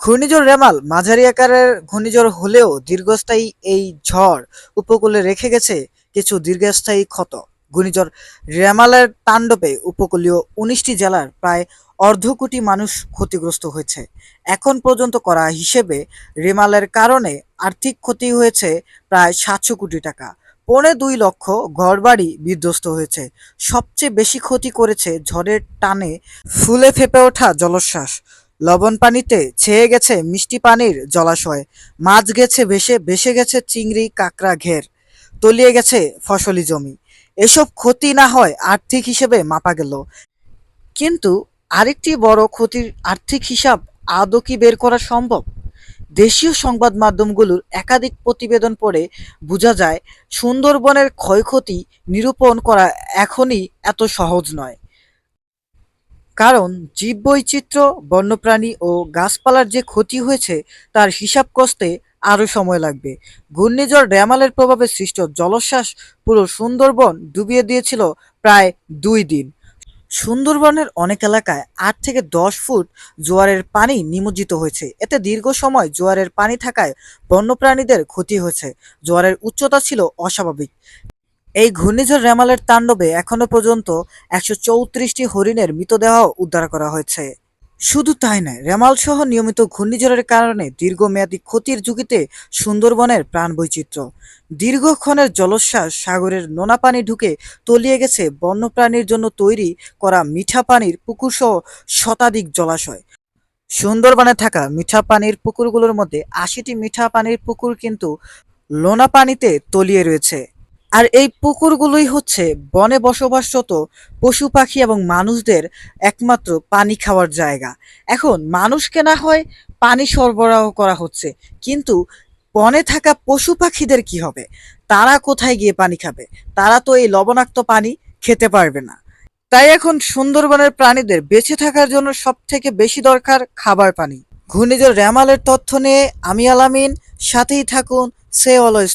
ঘূর্ণিঝড় রেমাল মাঝারি আকারের ঘূর্ণিঝড় হলেও দীর্ঘস্থায়ী এই ঝড় উপকূলে রেখে গেছে কিছু দীর্ঘস্থায়ী ক্ষত। ঘূর্ণিঝড় রেমালের তাণ্ডবে উপকূলীয় উনিশটি জেলার প্রায় অর্ধ কোটি মানুষ ক্ষতিগ্রস্ত হয়েছে। এখন পর্যন্ত করা হিসেবে রেমালের কারণে আর্থিক ক্ষতি হয়েছে প্রায় সাতশো কোটি টাকা। পৌনে দুই লক্ষ ঘরবাড়ি বিধ্বস্ত হয়েছে। সবচেয়ে বেশি ক্ষতি করেছে ঝড়ের টানে ফুলে ফেপে ওঠা জলোচ্ছ্বাস। লবণ পানিতে ছেয়ে গেছে মিষ্টি পানির জলাশয়। মাছ গেছে ভেসে ভেসে গেছে চিংড়ি, কাঁকড়া, ঘের। তলিয়ে গেছে ফসলি জমি। এসব ক্ষতি না হয় আর্থিক হিসেবে মাপা গেল। কিন্তু আরেকটি বড় ক্ষতির আর্থিক হিসাব আদৌ কি বের করা সম্ভব? দেশীয় সংবাদ মাধ্যমগুলোর একাধিক প্রতিবেদন পড়ে বোঝা যায়, সুন্দরবনের ক্ষয়ক্ষতি নিরূপণ করা এখনই এত সহজ নয়। কারণ জীববৈচিত্র্য, বন্যপ্রাণী ও গাছপালার যে ক্ষতি হয়েছে, তার হিসাব কষতে আরও সময় লাগবে। ঘূর্ণিঝড় ড্যামালের প্রভাবে সৃষ্ট জলোচ্ছ্বাস পুরো সুন্দরবন ডুবিয়ে দিয়েছিল প্রায় দুই দিন। সুন্দরবনের অনেক এলাকায় আট থেকে দশ ফুট জোয়ারের পানি নিমজ্জিত হয়েছে। এতে দীর্ঘ সময় জোয়ারের পানি থাকায় বন্যপ্রাণীদের ক্ষতি হয়েছে। জোয়ারের উচ্চতা ছিল অস্বাভাবিক। এই ঘূর্ণিঝড় রেমালের তাণ্ডবে এখনও পর্যন্ত একশো চৌত্রিশটি হরিণের মৃতদেহ উদ্ধার করা হয়েছে। শুধু তাই নয় রেমাল সহ নিয়মিত ঘূর্ণিঝড়ের কারণে দীর্ঘমেয়াদী ক্ষতির ঝুঁকিতে সুন্দরবনের প্রাণ বৈচিত্র্য দীর্ঘক্ষণের জলোচ্ছ্বাস সাগরের নোনা পানি ঢুকে তলিয়ে গেছে বন্যপ্রাণীর জন্য তৈরি করা মিঠা পানির পুকুরসহ শতাধিক জলাশয়। সুন্দরবনে থাকা মিঠা পানির পুকুরগুলোর মধ্যে আশিটি মিঠা পানির পুকুর কিন্তু লোনা পানিতে তলিয়ে রয়েছে। আর এই পুকুরগুলোই হচ্ছে বনে বসবাসরত পশু পাখি এবং মানুষদের একমাত্র পানি খাওয়ার জায়গা। এখন মানুষকে না হয় পানি সরবরাহ করা হচ্ছে, কিন্তু বনে থাকা পশু পাখিদের কি হবে? তারা কোথায় গিয়ে পানি খাবে? তারা তো এই লবণাক্ত পানি খেতে পারবে না। তাই এখন সুন্দরবনের প্রাণীদের বেঁচে থাকার জন্য সব থেকে বেশি দরকার খাবার পানি। ঘূর্ণিঝড় র্যামালের তথ্য নিয়ে আমি আলামিন সাথেই থাকুন সে অলওয়েজ